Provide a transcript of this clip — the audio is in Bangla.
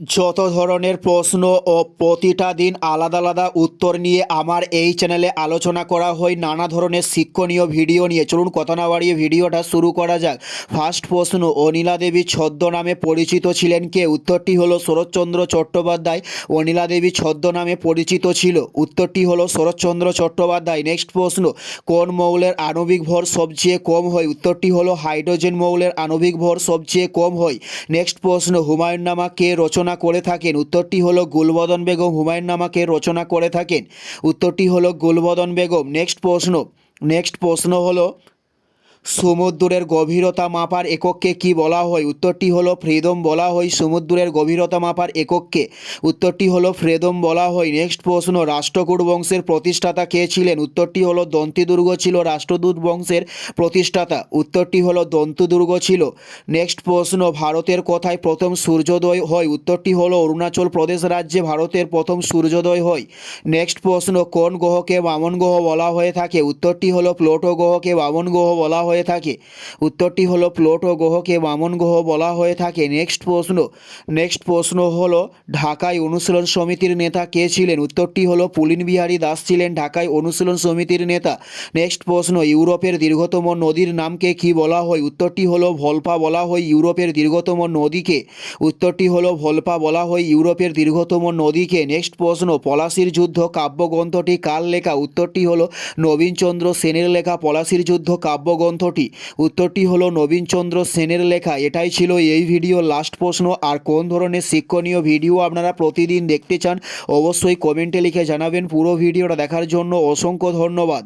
যত ধরনের প্রশ্ন ও প্রতিটা দিন আলাদা আলাদা উত্তর নিয়ে আমার এই চ্যানেলে আলোচনা করা হয়, নানা ধরনের শিক্ষণীয় ভিডিও নিয়ে। চলুন, কথা না বাড়িয়ে ভিডিওটা শুরু করা যাক। ফার্স্ট প্রশ্ন, অনিলা দেবী ছদ্ম নামে পরিচিত ছিলেন কে? উত্তরটি হলো শরৎচন্দ্র চট্টোপাধ্যায়। অনিলা দেবী ছদ্ম নামে পরিচিত ছিল। উত্তরটি হলো শরৎচন্দ্র চট্টোপাধ্যায়। নেক্সট প্রশ্ন, কোন মৌলের আণবিক ভর সবচেয়ে কম হয়? উত্তরটি হলো হাইড্রোজেন মৌলের আণবিক ভর সবচেয়ে কম হয়। নেক্সট প্রশ্ন, হুমায়ুন নামা কে? রচনা করে থাকেন। উত্তরটি হলো গুলবদন বেগম হুমায়ুন নামাকে রচনা করে থাকেন। উত্তরটি হলো গুলবদন বেগম। নেক্সট প্রশ্ন। নেক্সট প্রশ্ন হলো সমুদ্রের গভীরতা মাপার একককে কি বলা হয়? উত্তরটি হলো ফ্রেদম বলা হয় সমুদ্রের গভীরতা মাপার একককে উত্তরটি হলো ফ্রেদম বলা হয়। নেক্সট প্রশ্ন, রাষ্ট্রকূট বংশের প্রতিষ্ঠাতা কে ছিলেন? উত্তরটি হলো দন্তিদুর্গ ছিল রাষ্ট্রদূত বংশের প্রতিষ্ঠাতা। উত্তরটি হলো দন্তদুর্গ ছিল। নেক্সট প্রশ্ন, ভারতের কথায় প্রথম সূর্যোদয় হয়? উত্তরটি হলো অরুণাচল প্রদেশ রাজ্যে ভারতের প্রথম সূর্যোদয় হয়। নেক্সট প্রশ্ন, কোন গ্রহকে বামন গ্রহ বলা হয়ে থাকে? উত্তরটি হলো প্লোটো গ্রহকে বামন গ্রহ বলা হয়ে থাকে। উত্তরটি হলো প্লোটো গ্রহকে বামন গ্রহ বলা হয়ে থাকে। নেক্সট প্রশ্ন নেক্সট প্রশ্ন হলো, ঢাকায় অনুশীলন সমিতির নেতা কে ছিলেন? উত্তরটি হলো, পুলিন বিহারী দাস ছিলেন ঢাকায় অনুশীলন সমিতির নেতা। নেক্সট প্রশ্ন, ইউরোপের দীর্ঘতম নদীর নামকে কি বলা হয়? উত্তরটি হলো, ভলপা বলা হয় ইউরোপের দীর্ঘতম নদীকে। উত্তরটি হলো, ভলপা বলা হয় ইউরোপের দীর্ঘতম নদীকে। নেক্সট প্রশ্ন, পলাশির যুদ্ধ কাব্যগ্রন্থটি কার লেখা? উত্তরটি হলো, নবীনচন্দ্র সেনের লেখা পলাশির যুদ্ধ কাব্যগ্রন্থটি উত্তরটি হলো, নবীনচন্দ্র সেনের লেখা। এটাই ছিল এই ভিডিও। লাস্ট প্রশ্ন, আর কোন ধরনের শিক্ষণীয় ভিডিও আপনারা প্রতিদিন দেখতে চান, অবশ্যই কমেন্টে লিখে জানাবেন। পুরো ভিডিওটা দেখার জন্য অসংখ্য ধন্যবাদ।